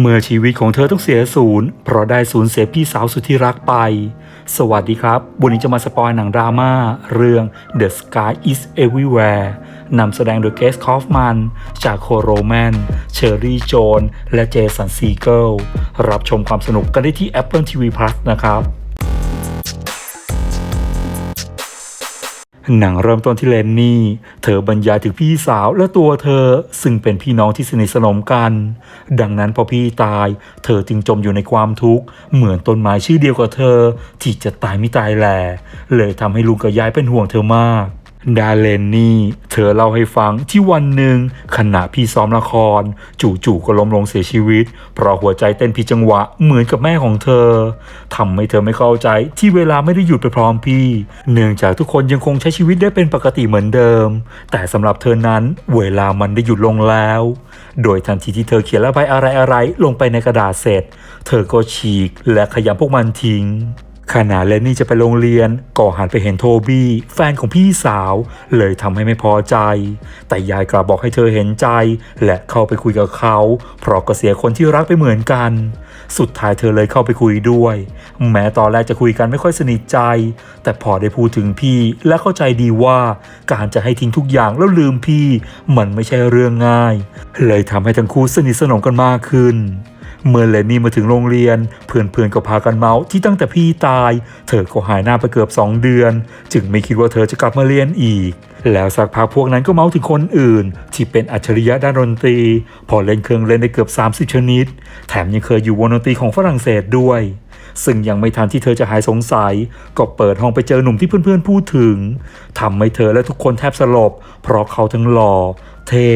เมื่อชีวิตของเธอต้องเสียศูนย์เพราะได้สูญเสียพี่สาวสุดที่รักไป สวัสดีครับ วันนี้จะมาสปอยหนังดราม่าเรื่อง The Sky is Everywhere นำแสดงโดยเกสคอฟมัน จากโคโรแมน เชอรี่โจน และเจสันซีเกิล รับชมความสนุกกันได้ที่ Apple TV Plus นะครับ หนังเริ่มต้นที่เลนนี่ เธอบรรยายถึงพี่สาวและตัวเธอซึ่งเป็นพี่น้องที่สนิทสนมกัน ดังนั้นพอพี่ตาย เธอจึงจมอยู่ในความทุกข์ เหมือนต้นไม้ชื่อเดียวกับเธอ ที่จะตายไม่ตายแหล่เลยทำให้ลุงกับยายเป็นห่วงเธอมาก ดาเลนนี่เธอเล่าให้ฟังที่วันหนึ่งขณะพี่ซ้อมละคร จู่ๆก็ล้มลงเสียชีวิต เพราะหัวใจเต้นผิดจังหวะเหมือนกับแม่ของเธอทำให้เธอไม่เข้าใจที่เวลาไม่ได้หยุดไปพร้อมพี่ เนื่องจากทุกคนยังคงใช้ชีวิตได้เป็นปกติเหมือนเดิม แต่สำหรับเธอนั้นเวลามันได้หยุดลงแล้ว โดยทันทีที่เธอเขียนระบายอะไรๆลงไปในกระดาษเสร็จ เธอก็ฉีกและขยำพวกมันทิ้ง ขณะเลนนี่จะไปโรงเรียนก็หันไปเห็นโทบี้ แฟนของพี่สาว เลยทำให้ไม่พอใจ แต่ยายกลับบอกให้เธอเห็นใจ และเข้าไปคุยกับเขา เพราะก็เสียคนที่รักไปเหมือนกัน สุดท้ายเธอเลยเข้าไปคุยด้วย แม้ตอนแรกจะคุยกันไม่ค่อยสนิทใจ แต่พอได้พูดถึงพี่และเข้าใจดีว่าการจะให้ทิ้งทุกอย่างแล้วลืมพี่ มันไม่ใช่เรื่องง่าย เลยทำให้ทั้งคู่สนิทสนมกันมากขึ้น เมื่อเลนนี่มาถึงโรงเรียน เพื่อนๆก็พากันเมาส์ที่ตั้งแต่พี่ตาย เธอก็หายหน้าไปเกือบ 2 เดือน จึงไม่คิดว่าเธอจะกลับมาเรียนอีก แล้วสักพักพวกนั้นก็เมาส์ถึงคนอื่น ที่เป็นอัจฉริยะด้านดนตรี พอเล่นเครื่องเล่นได้เกือบ 30 ชนิด แถมยังเคยอยู่วงดนตรีของฝรั่งเศสด้วย ซึ่งยังไม่ทันที่เธอจะหายสงสัย ก็เปิดห้องไปเจอหนุ่มที่เพื่อนๆพูดถึงทำให้เธอและทุกคนแทบสลบ เพราะเขาทั้งหล่อเท่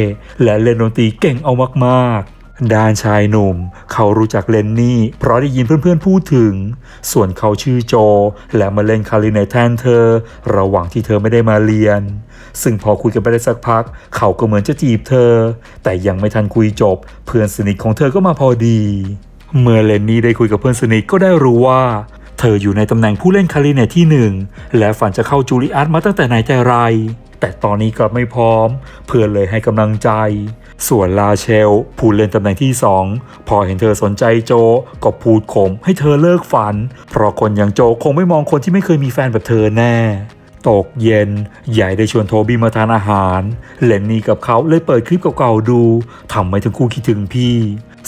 และเล่นดนตรีเก่งเอามากๆ ด้านชายหนุ่ม เขารู้จักเลนนี่ เพราะได้ยินเพื่อนๆพูดถึง ส่วนเขาชื่อโจ และมาเล่นคาริเนแทนเธอ ระหว่างที่เธอไม่ได้มาเรียน ซึ่งพอคุยกันไปได้สักพัก เขาก็เหมือนจะจีบเธอ แต่ยังไม่ทันคุยจบ เพื่อนสนิทของเธอก็มาพอดี เมื่อเลนนี่ได้คุยกับเพื่อนสนิทก็ได้รู้ว่าเธออยู่ในตำแหน่งผู้เล่นคาริเนตที่หนึ่งและฝันจะเข้าจูริอาร์ตมาตั้งแต่ไหนแต่ไร แต่ตอนนี้กลับไม่พร้อม เพื่อนเลยให้กำลังใจ ส่วนลาเชล ผู้เล่นตำแหน่งที่สองพอเห็นเธอสนใจโจก็พูดข่มให้เธอเลิกฝัน เพราะคนอย่างโจคงไม่มองคนที่ไม่เคยมีแฟนแบบเธอแน่ตกเย็น ใหญ่ได้ชวนโทบี้มาทานอาหาร เลนนี่กับเขาเลยเปิดคลิปเก่าๆดูทำให้ทั้งคู่คิดถึงพี่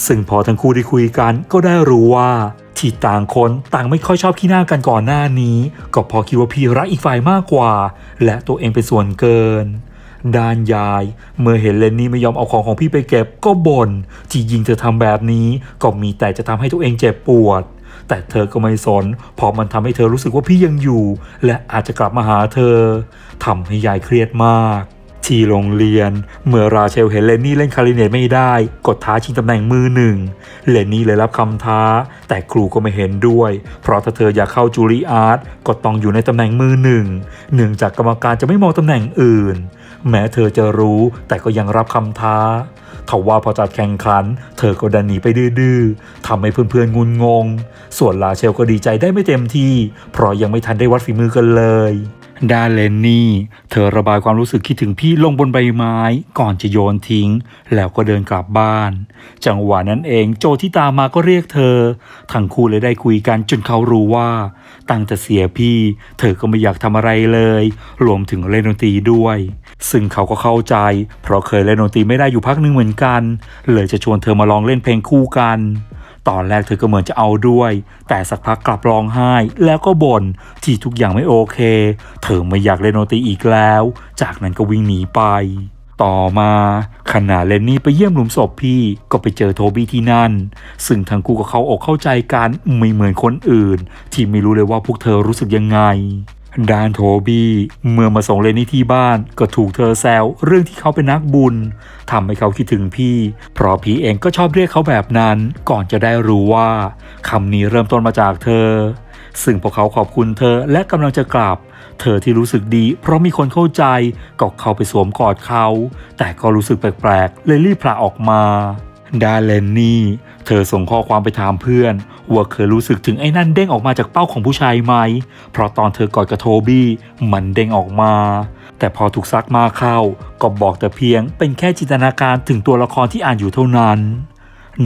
ซึ่งพอทั้งคู่ได้คุยกันก็ได้รู้ว่าที่ต่างคนต่างไม่ค่อยชอบขี้หน้ากันก่อนหน้านี้ ก็พอคิดว่าพี่รักอีกฝ่ายมากกว่า และตัวเองเป็นส่วนเกินด้านยาย เมื่อเห็นเลนนี่ไม่ยอมเอาของของพี่ไปเก็บก็บน่นที่ยิงเธอทำแบบนี้ก็มีแต่จะทำให้ตัวเองเจ็บปวด แต่เธอก็ไม่สนเพราะมันทำให้เธอรู้สึกว่าพี่ยังอยู่ และอาจจะกลับมาหาเธอทำให้ยายเครียดมาก ที่โรงเรียน เมื่อราเชลเห็นเลนนี่เล่นคาริเนตไม่ได้ กดท้าชิงตำแหน่งมือหนึ่ง เลนนี่เลยรับคำท้า แต่ครูก็ไม่เห็นด้วย เพราะถ้าเธออยากเข้าจูริอาร์ตก็ต้องอยู่ในตำแหน่งมือหนึ่ง เนื่องจากกรรมการจะไม่มองตำแหน่งอื่น แม้เธอจะรู้แต่ก็ยังรับคำท้าทว่าพอจัดแข่งขัน เธอก็ดันหนีไปดื้อๆทำให้เพื่อนๆงุนงง ส่วนลาเชลก็ดีใจได้ไม่เต็มที่ เพราะยังไม่ทันได้วัดฝีมือกันเลย ด้านเลนนี่ เธอระบายความรู้สึกคิดถึงพี่ลงบนใบไม้ ก่อนจะโยนทิ้ง แล้วก็เดินกลับบ้าน จังหวะนั้นเองโจที่ตามมาก็เรียกเธอ ทั้งคู่เลยได้คุยกันจนเขารู้ว่า ตั้งแต่เสียพี่ เธอก็ไม่อยากทำอะไรเลย รวมถึงเล่นดนตรีด้วย ซึ่งเขาก็เข้าใจ เพราะเคยเล่นดนตรีไม่ได้อยู่พักหนึงเหมือนกัน เลยจะชวนเธอมาลองเล่นเพลงคู่กัน ตอนแรกเธอก็เหมือนจะเอาด้วย แต่สักพักกลับร้องไห้ แล้วก็บ่นที่ทุกอย่างไม่โอเค เธอไม่อยากเล่นดนตรีอีกแล้ว จากนั้นก็วิ่งหนีไป ต่อมาขณะเลนนี่ไปเยี่ยมหลุมศพพี่ก็ไปเจอโทบี้ที่นั่น ซึ่งทั้งคู่ก็เข้าอกเข้าใจกันไม่เหมือนคนอื่น ที่ไม่รู้เลยว่าพวกเธอรู้สึกยังไง ดานโทบี้เมื่อมาส่งเลนนี่ที่บ้านก็ถูกเธอแซวเรื่องที่เขาเป็นนักบุญทำให้เขาคิดถึงพี่ เพราะพี่เองก็ชอบเรียกเขาแบบนั้น ก่อนจะได้รู้ว่าคำนี้เริ่มต้นมาจากเธอ ซึ่งพวกเขาขอบคุณเธอและกำลังจะกลับ เธอที่รู้สึกดี เพราะมีคนเข้าใจก็เข้าไปสวมกอดเขา แต่ก็รู้สึกแปลกๆเลยรีบพลาออกมา ด้านเลนนี่ เธอส่งข้อความไปถามเพื่อน ว่าเคยรู้สึกถึงไอ้นั่นเด้งออกมาจากเป้าของผู้ชายไหม เพราะตอนเธอกอดกับโทบี้มันเด้งออกมา แต่พอถูกซักมาเข้า ก็บอกแต่เพียงเป็นแค่จินตนาการถึงตัวละครที่อ่านอยู่เท่านั้น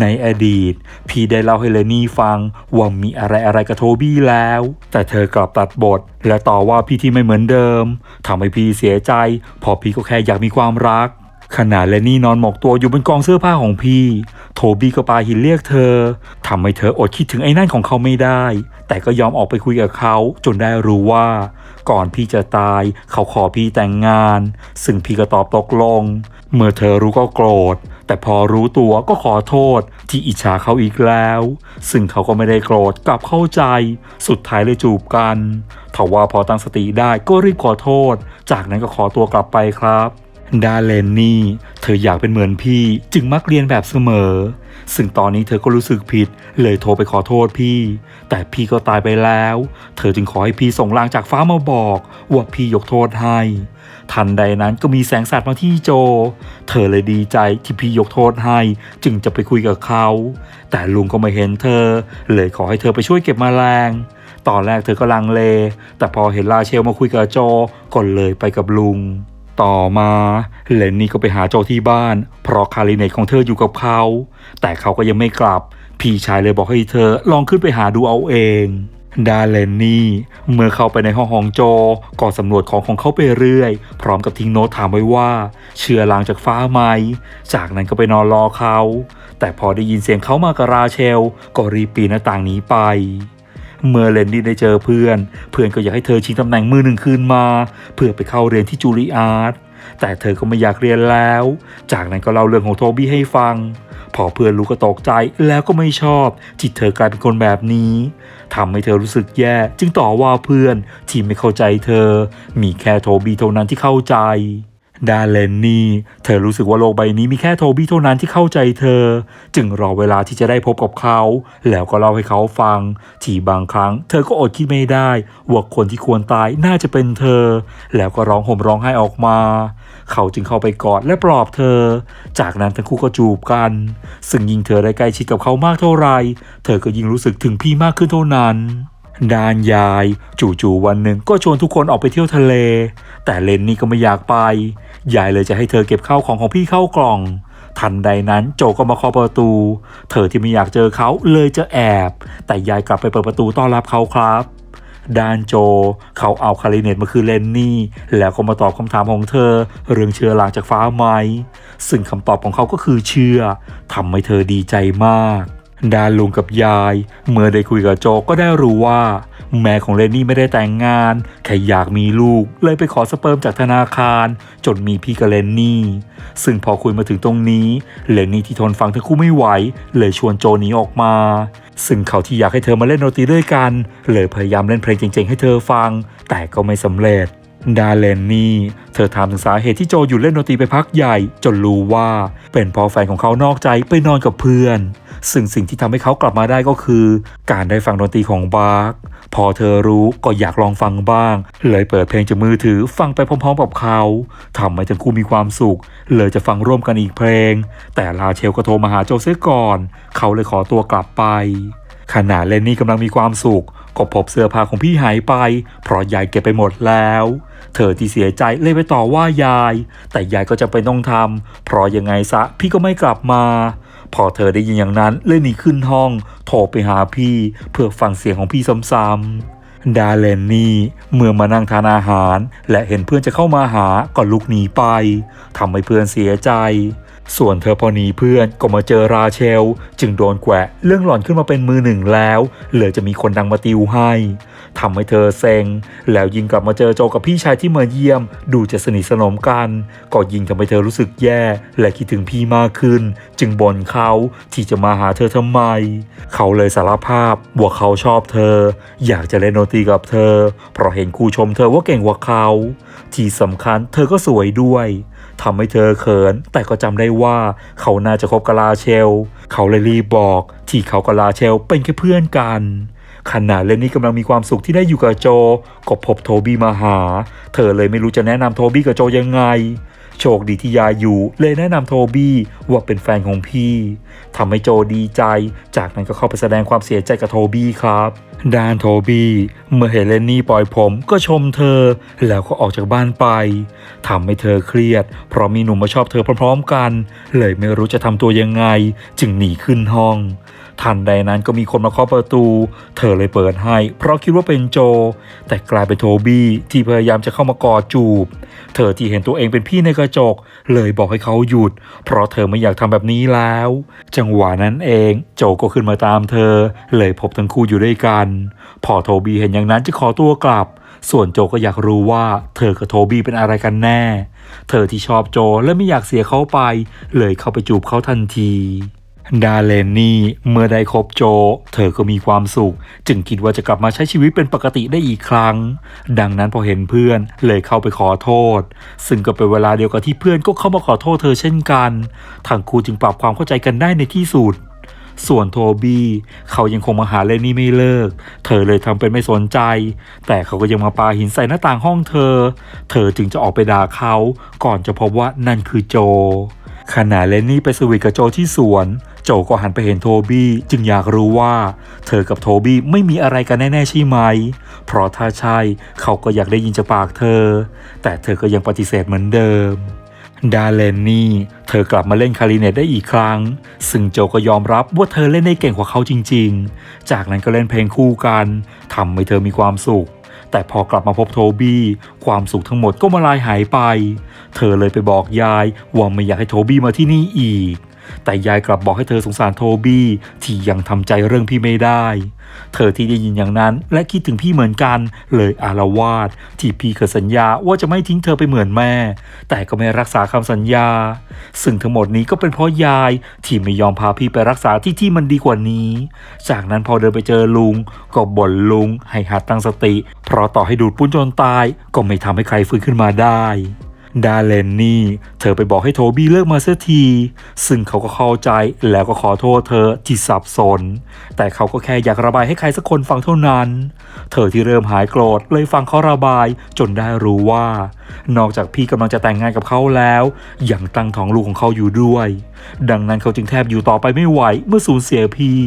ในอดีต พี่ได้เล่าให้เลนี่ฟังว่ามีอะไรอะไรกับโทบี้แล้ว แต่เธอกลับตัดบท และต่อว่าพี่ที่ไม่เหมือนเดิมทำให้พี่เสียใจเพอพี่ก็แค่อยากมีความรัก ขณะเลนี่นอนหมกตัวอยู่บนกองเสื้อผ้าของพี่ โทบี้ก็ปาหินเรียกเธอทำให้เธออดคิดถึงไอ้นั่นของเขาไม่ได้ แต่ก็ยอมออกไปคุยกับเขาจนได้รู้ว่า ก่อนพี่จะตาย เขาขอพี่แต่งงาน ซึ่งพี่ก็ตอบตกลง เมื่อเธอรู้ก็โกรธ แต่พอรู้ตัวก็ขอโทษ ที่อิจฉาเขาอีกแล้ว ซึ่งเขาก็ไม่ได้โกรธกลับเข้าใจ สุดท้ายเลยจูบกันทว่าพอตั้งสติได้ก็รีบขอโทษ จากนั้นก็ขอตัวกลับไปครับ ดาเลนนี่ เธออยากเป็นเหมือนพี่จึงมักเรียนแบบเสมอ ซึ่งตอนนี้เธอก็รู้สึกผิด เลยโทรไปขอโทษพี่ แต่พี่ก็ตายไปแล้ว เธอจึงขอให้พี่ส่งลางจากฟ้ามาบอก ว่าพี่ยกโทษให้ ทันใดนั้นก็มีแสงสัตว์มาที่โจ เธอเลยดีใจที่พี่ยกโทษให้ จึงจะไปคุยกับเขา แต่ลุงก็ไม่เห็นเธอ เลยขอให้เธอไปช่วยเก็บแมลงตอนแรกเธอก็ลังเล แต่พอเห็นลาเชลมาคุยกับโจก็เลยไปกับลุง ต่อมาเลนนี่ก็ไปหาโจที่บ้าน เพราะคาริเนตของเธออยู่กับเขา แต่เขาก็ยังไม่กลับ พี่ชายเลยบอกให้เธอลองขึ้นไปหาดูเอาเองดาเลนนี่ เมื่อเข้าไปในห้องของโจก็สำรวจของของเขาไปเรื่อย พร้อมกับทิ้งโน้ตถามไว้ว่า เชื่อลางจากฟ้าไหม จากนั้นก็ไปนอนรอเขา แต่พอได้ยินเสียงเขามากราเชล ก็รีบปีนหน้าต่างหนีไป เมื่อเลนดี้ได้เจอเพื่อน เพื่อนก็อยากให้เธอชิงตำแหน่งมือหนึ่งคืนมา เพื่อไปเข้าเรียนที่จูริอาร์ตแต่เธอก็ไม่อยากเรียนแล้ว จากนั้นก็เล่าเรื่องของโทบี้ให้ฟัง พอเพื่อนรู้ก็ตกใจแล้วก็ไม่ชอบที่เธอกลายเป็นคนแบบนี้ทำให้เธอรู้สึกแย่ จึงต่อว่าเพื่อนที่ไม่เข้าใจเธอ มีแค่โทบี้เท่านั้นที่เข้าใจ ดาเลนนี่ เธอรู้สึกว่าโลกใบนี้มีแค่โทบี้เท่านั้นที่เข้าใจเธอ จึงรอเวลาที่จะได้พบกับเขา แล้วก็เล่าให้เขาฟัง ที่บางครั้ง เธอก็อดคิดไม่ได้ว่าคนที่ควรตายน่าจะเป็นเธอ แล้วก็ร้องห่มร้องไห้ออกมา เขาจึงเข้าไปกอดและปลอบเธอ จากนั้นทั้งคู่ก็จูบกัน ซึ่งยิ่งเธอได้ใกล้ชิดกับเขามากเท่าไหร่ เธอก็ยิ่งรู้สึกถึงพี่มากขึ้นเท่านั้น ดานยายจู่ๆวันหนึ่งก็ชวนทุกคนออกไปเที่ยวทะเล แต่เลนนี่ก็ไม่อยากไป ยายเลยจะให้เธอเก็บข้าวของของพี่เข้ากล่อง ทันใดนั้นโจก็มาเคาะประตู เธอที่ไม่อยากเจอเขาเลยจะแอบ แต่ยายกลับไปเปิดประตูต้อนรับเขาครับดานโจ เขาเอาคาริเนตมาคืนเลนนี่ แล้วก็มาตอบคำถามของเธอ เรื่องเชื้อลางจากฟ้าไหม ซึ่งคำตอบของเขาก็คือเชื่อทำให้เธอดีใจมาก ด้านลุงกับยาย เมื่อได้คุยกับโจก็ได้รู้ว่า แม่ของเลนนี่ไม่ได้แต่งงาน แค่อยากมีลูก เลยไปขอสเปิร์มจากธนาคาร จนมีพี่กับเลนนี่ ซึ่งพอคุยมาถึงตรงนี้ เลนนี่ที่ทนฟังทั้งคู่ไม่ไหว เลยชวนโจหนีออกมา ซึ่งเขาที่อยากให้เธอมาเล่นดนตรีด้วยกัน เลยพยายามเล่นเพลงเจ๋งๆให้เธอฟัง แต่ก็ไม่สำเร็จ ดาเลนนี่ เธอถามถึงสาเหตุที่โจหยุดเล่นดนตรีไปพักใหญ่ จนรู้ว่า เป็นเพราะแฟนของเขานอกใจไปนอนกับเพื่อน ซึ่งสิ่งที่ทำให้เขากลับมาได้ก็คือ การได้ฟังดนตรีของบาร์กพอเธอรู้ก็อยากลองฟังบ้าง เลยเปิดเพลงจากมือถือฟังไปพร้อมๆกับเขาทำให้ทั้งคู่มีความสุข เลยจะฟังร่วมกันอีกเพลง แต่ลาเชลก็โทรมาหาโจเซก่อน เขาเลยขอตัวกลับไปขณะเลนนี่กำลังมีความสุข ก็พบเสื้อผ้าของพี่หายไป เพราะยายเก็บไปหมดแล้ว เธอที่เสียใจเลยไปต่อว่ายาย แต่ยายก็จะไปต้องทำเพราะยังไงซะพี่ก็ไม่กลับมา พอเธอได้ยินอย่างนั้นเลยหนีขึ้นห้อง โทรไปหาพี่ เพื่อฟังเสียงของพี่ซ้ำๆดาเลนนี่เมื่อมานั่งทานอาหาร และเห็นเพื่อนจะเข้ามาหาก็ลุกหนีไปทำให้เพื่อนเสียใจ ส่วนเธอพอหนีเพื่อนก็มาเจอราเชล จึงโดนแกะเรื่องหล่อนขึ้นมาเป็นมือหนึ่งแล้วเลยจะมีคนดังมาติวให้ทำให้เธอเซ็ง แล้วยิงกลับมาเจอโจกับพี่ชายที่มาเยี่ยม ดูจะสนิทสนมกัน ก็ยิงทำให้เธอรู้สึกแย่ และคิดถึงพี่มากขึ้น จึงบ่นเขาที่จะมาหาเธอทำไม เขาเลยสารภาพว่าเขาชอบเธอ อยากจะเล่นดนตรีกับเธอ เพราะเห็นครูชมเธอว่าเก่งกว่าเขา ที่สำคัญเธอก็สวยด้วย ทำให้เธอเขิน แต่ก็จำได้ว่าเขาน่าจะคบกับลาเชล เขาเลยรีบบอก ที่เขากับลาเชลเป็นแค่เพื่อนกันขณะเลนนี่กำลังมีความสุขที่ได้อยู่กับโจ ก็พบโทบี้มาหา เธอเลยไม่รู้จะแนะนำโทบี้กับโจยังไง โชคดีที่ยายอยู่เลยแนะนำโทบี้ว่าเป็นแฟนของพี่ทำให้โจดีใจ จากนั้นก็เข้าไปแสดงความเสียใจกับโทบี้ครับด้านโทบี้เมื่อเห็นเลนนี่ปล่อยผมก็ชมเธอ แล้วก็ออกจากบ้านไปทำให้เธอเครียด เพราะมีหนุ่มมาชอบเธอพร้อมๆกัน เลยไม่รู้จะทำตัวยังไง จึงหนีขึ้นห้อง ทันใดนั้นก็มีคนมาเคาะประตู เธอเลยเปิดให้ เพราะคิดว่าเป็นโจ แต่กลายเป็นโทบี้ที่พยายามจะเข้ามากอดจูบ เธอที่เห็นตัวเองเป็นพี่ในกระจก เลยบอกให้เขาหยุด เพราะเธอไม่อยากทำแบบนี้แล้ว จังหวะนั้นเอง โจก็ขึ้นมาตามเธอ เลยพบทั้งคู่อยู่ด้วยกัน พอโทบี้เห็นอย่างนั้นจะขอตัวกลับ ส่วนโจก็อยากรู้ว่า เธอกับโทบี้เป็นอะไรกันแน่ เธอที่ชอบโจและไม่อยากเสียเขาไป เลยเข้าไปจูบเขาทันที ดาเลนนี่เมื่อได้คบโจ เธอก็มีความสุข จึงคิดว่าจะกลับมาใช้ชีวิตเป็นปกติได้อีกครั้ง ดังนั้นพอเห็นเพื่อนเลยเข้าไปขอโทษ ซึ่งก็เป็นเวลาเดียวกับที่เพื่อนก็เข้ามาขอโทษเธอเช่นกันทั้งครูจึงปรับความเข้าใจกันได้ในที่สุดส่วนโทบี้ เขายังคงมาหาเลนนี่ไม่เลิก เธอเลยทำเป็นไม่สนใจ แต่เขาก็ยังมาปาหินใส่หน้าต่างห้องเธอ เธอจึงจะออกไปด่าเขา ก่อนจะพบว่านั่นคือโจ ขณะเลนนี่ไปสวีทกับโจที่สวน โจก็หันไปเห็นโทบี้จึงอยากรู้ว่า เธอกับโทบี้ไม่มีอะไรกันแน่ๆใช่ไหม เพราะถ้าใช่เขาก็อยากได้ยินจากปากเธอ แต่เธอก็ยังปฏิเสธเหมือนเดิมดาเลนนี่ เธอกลับมาเล่นคาริเนตได้อีกครั้ง ซึ่งโจก็ยอมรับว่าเธอเล่นได้เก่งกว่าเขาจริงๆ จากนั้นก็เล่นเพลงคู่กันทำให้เธอมีความสุข แต่พอกลับมาพบโทบี้ความสุขทั้งหมดก็มาลายหายไป เธอเลยไปบอกยายว่าไม่อยากให้โทบี้มาที่นี่อีก แต่ยายกลับบอกให้เธอสงสารโทบี้ที่ยังทำใจเรื่องพี่ไม่ได้ เธอที่ได้ยินอย่างนั้นและคิดถึงพี่เหมือนกัน เลยอารวาสที่พี่เคยสัญญาว่าจะไม่ทิ้งเธอไปเหมือนแม่ แต่ก็ไม่รักษาคำสัญญา ซึ่งทั้งหมดนี้ก็เป็นเพราะยายที่ไม่ยอมพาพี่ไปรักษาที่ที่มันดีกว่านี้ จากนั้นพอเดินไปเจอลุง ก็บ่นลุงให้หัดตั้งสติ เพราะต่อให้ดูดปุ้นจนตายก็ไม่ทำให้ใครฟื้นขึ้นมาได้ ดาเลนนี่ เธอไปบอกให้โทบี้เลิกมาเสียที ซึ่งเขาก็เข้าใจแล้วก็ขอโทษเธอที่สับสน แต่เขาก็แค่อยากระบายให้ใครสักคนฟังเท่านั้น เธอที่เริ่มหายโกรธเลยฟังเขาระบายจนได้รู้ว่านอกจากพี่กำลังจะแต่งงานกับเขาแล้วยังตั้งท้องลูกของเขาอยู่ด้วย ดังนั้นเขาจึงแทบอยู่ต่อไปไม่ไหวเมื่อสูญเสียพี่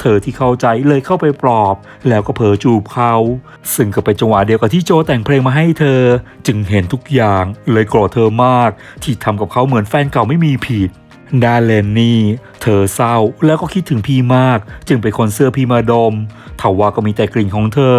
เธอที่เข้าใจเลยเข้าไปปลอบ แล้วก็เผลอจูบเขา ซึ่งก็เป็นจังหวะเดียวกับที่โจแต่งเพลงมาให้เธอ จึงเห็นทุกอย่างเลยโกรธเธอมาก ที่ทำกับเขาเหมือนแฟนเก่าไม่มีผิดดาเลนนี่เธอเศร้าแล้วก็คิดถึงพี่มาก จึงไปคนเสื้อพี่มาดมทว่าก็มีแต่กลิ่นของเธอ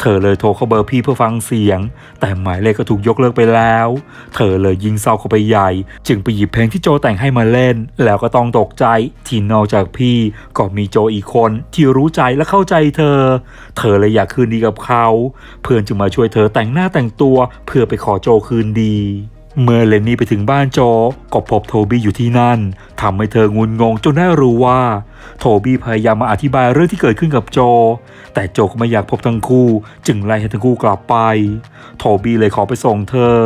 เธอเลยโทรเข้าเบอร์พี่เพื่อฟังเสียง แต่หมายเลขก็ถูกยกเลิกไปแล้ว เธอเลยยิงเศร้าเข้าไปใหญ่ จึงไปหยิบเพลงที่โจแต่งให้มาเล่น แล้วก็ต้องตกใจที่นอกจากพี่ก็มีโจอีกคนที่รู้ใจและเข้าใจเธอ เธอเลยอยากคืนดีกับเขา เพื่อนจึงมาช่วยเธอแต่งหน้าแต่งตัว เพื่อไปขอโจคืนดี เมื่อเลนนี่ไปถึงบ้านโจก็พบโทบี้อยู่ที่นั่นทำให้เธองุนงงจนได้รู้ว่า โทบี้พยายามมาอธิบายเรื่องที่เกิดขึ้นกับโจ แต่โจก็ไม่อยากพบทั้งคู่ จึงไล่ให้ทั้งคู่กลับไป โทบี้เลยขอไปส่งเธอ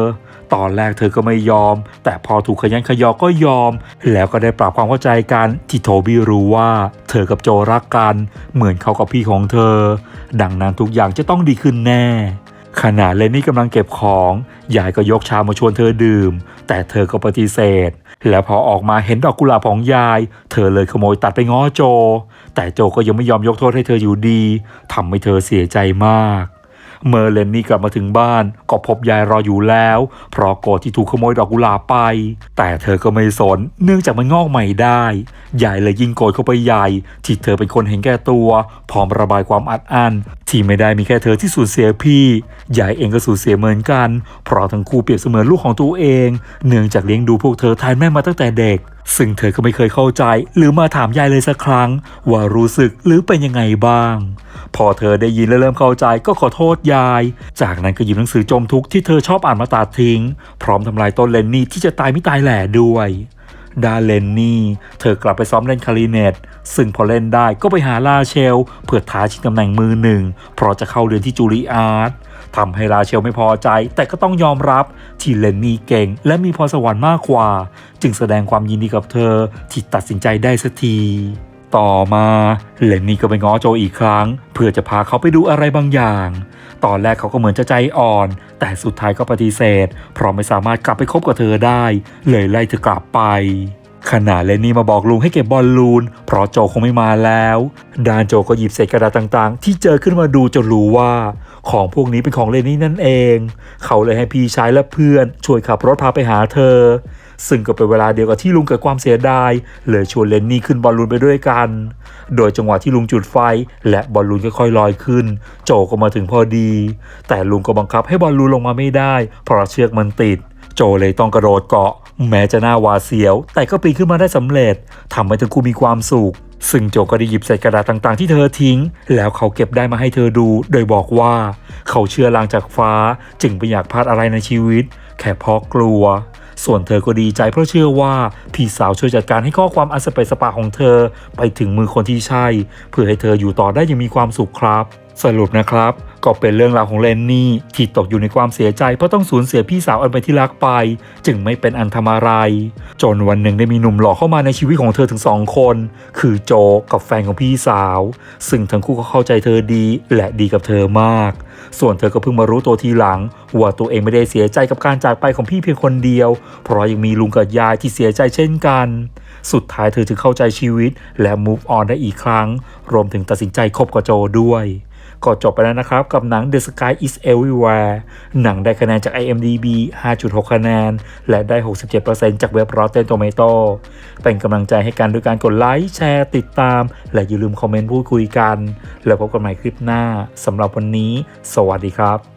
ตอนแรกเธอก็ไม่ยอม แต่พอถูกขยันขยอก็ยอม แล้วก็ได้ปรับความเข้าใจกันที่โทบี้รู้ว่า เธอกับโจรักกัน เหมือนเขากับพี่ของเธอ ดังนั้นทุกอย่างจะต้องดีขึ้นแน่ ขณะเลนนี่กำลังเก็บของยายก็ยกชามาชวนเธอดื่ม แต่เธอก็ปฏิเสธ แล้วพอออกมาเห็นดอกกุหลาบของยาย เธอเลยขโมยตัดไปง้อโจ แต่โจก็ยังไม่ยอมยกโทษให้เธออยู่ดีทำให้เธอเสียใจมาก เมื่อเลนนี่กลับมาถึงบ้าน ก็พบยายรออยู่แล้ว เพราะโกรธที่ถูกขโมยดอกกุหลาบไป แต่เธอก็ไม่สน เนื่องจากมันงอกใหม่ได้ยายเลยยิ่งโกรธเข้าไปใหญ่ที่เธอเป็นคนเห็นแก่ตัว พร้อมระบายความอัดอั้นที่ไม่ได้มีแค่เธอที่สูญเสียพี่ยายเองก็สูญเสียเหมือนกัน เพราะทั้งคู่เปรียบเสมือนลูกของตัวเอง เนื่องจากเลี้ยงดูพวกเธอแทนแม่มาตั้งแต่เด็ก ซึ่งเธอก็ไม่เคยเข้าใจหรือมาถามยายเลยสักครั้ง ว่ารู้สึกหรือเป็นยังไงบ้าง พอเธอได้ยินและเริ่มเข้าใจก็ขอโทษยาย จากนั้นก็หยิบหนังสือจมทุกข์ที่เธอชอบอ่านมาตัดทิ้ง พร้อมทำลายต้นเลนนี่ที่จะตายไม่ตายแหล่ด้วยดาเลนนี่ เธอกลับไปซ้อมเล่นคาริเนต ซึ่งพอเล่นได้ก็ไปหาลาเชล เพื่อท้าชิงตำแหน่งมือหนึ่ง เพราะจะเข้าเรียนที่จูริอาร์ต ทำให้ลาเชลไม่พอใจ แต่ก็ต้องยอมรับที่เลนนี่เก่ง และมีพรสวรรค์มากกว่า จึงแสดงความยินดีกับเธอที่ตัดสินใจได้สักทีต่อมาเลนนี่ก็ไปง้อโจอีกครั้ง เพื่อจะพาเขาไปดูอะไรบางอย่าง ตอนแรกเขาก็เหมือนจะใจอ่อน แต่สุดท้ายก็ปฏิเสธ เพราะไม่สามารถกลับไปคบกับเธอได้ เลยไล่เธอกลับไป ขณะเลนนี่มาบอกลุงให้เก็บบอลลูน เพราะโจคงไม่มาแล้วดานโจก็หยิบเศษกระดาษต่างๆ ที่เจอขึ้นมาดูจนรู้ว่า ของพวกนี้เป็นของเลนนี่นั่นเอง เขาเลยให้พี่ชายและเพื่อนช่วยขับรถพาไปหาเธอ ซึ่งก็เป็นเวลาเดียวกับที่ลุงเกิดความเสียดาย เลยชวนเลนนี่ขึ้นบอลลูนไปด้วยกัน โดยจังหวะที่ลุงจุดไฟ และบอลลูนค่อยๆลอยขึ้น โจก็มาถึงพอดี แต่ลุงก็บังคับให้บอลลูนลงมาไม่ได้ เพราะเชือกมันติด โจเลยต้องกระโดดเกาะ แม้จะหน้าหวาเสียว แต่ก็ปีนขึ้นมาได้สำเร็จทำให้ทั้งคู่มีความสุข ซึ่งโจก็ได้หยิบใส่กระดาษต่างๆที่เธอทิ้ง แล้วเขาเก็บได้มาให้เธอดู โดยบอกว่า เขาเชื่อลางจากฟ้า จึงไม่อยากพลาดอะไรในชีวิต แค่เพราะกลัว ส่วนเธอก็ดีใจเพราะเชื่อว่า พี่สาวช่วยจัดการให้ข้อความอันสเปซสปาของเธอ ไปถึงมือคนที่ใช่ เพื่อให้เธออยู่ต่อได้อยังมีความสุขครับ สรุปนะครับ ก็เป็นเรื่องราวของเลนนี่ที่ตกอยู่ในความเสียใจ เพราะต้องสูญเสียพี่สาวอันเป็นที่รักไป จึงไม่เป็นอันทำอะไร จนวันหนึ่งได้มีหนุ่มหล่อเข้ามาในชีวิตของเธอถึงสองคน คือโจกับแฟนของพี่สาว ซึ่งทั้งคู่ก็เข้าใจเธอดี และดีกับเธอมาก ส่วนเธอก็เพิ่งมารู้ตัวทีหลัง ว่าตัวเองไม่ได้เสียใจกับการจากไปของพี่เพียงคนเดียว เพราะยังมีลุงกับยายที่เสียใจเช่นกัน สุดท้ายเธอจึงเข้าใจชีวิต และ move on ได้อีกครั้ง รวมถึงตัดสินใจคบกับโจด้วย ก็จบไปแล้วนะครับ กับหนัง The Sky is Everywhere หนังได้คะแนนจาก IMDb 5.6 คะแนน และได้ 67%จากเว็บ Rotten Tomato เป็นกำลังใจให้กันด้วยการกดไลค์ แชร์ ติดตาม และอย่าลืมคอมเมนต์พูดคุยกัน แล้วพบกันใหม่คลิปหน้าสำหรับวันนี้ สวัสดีครับ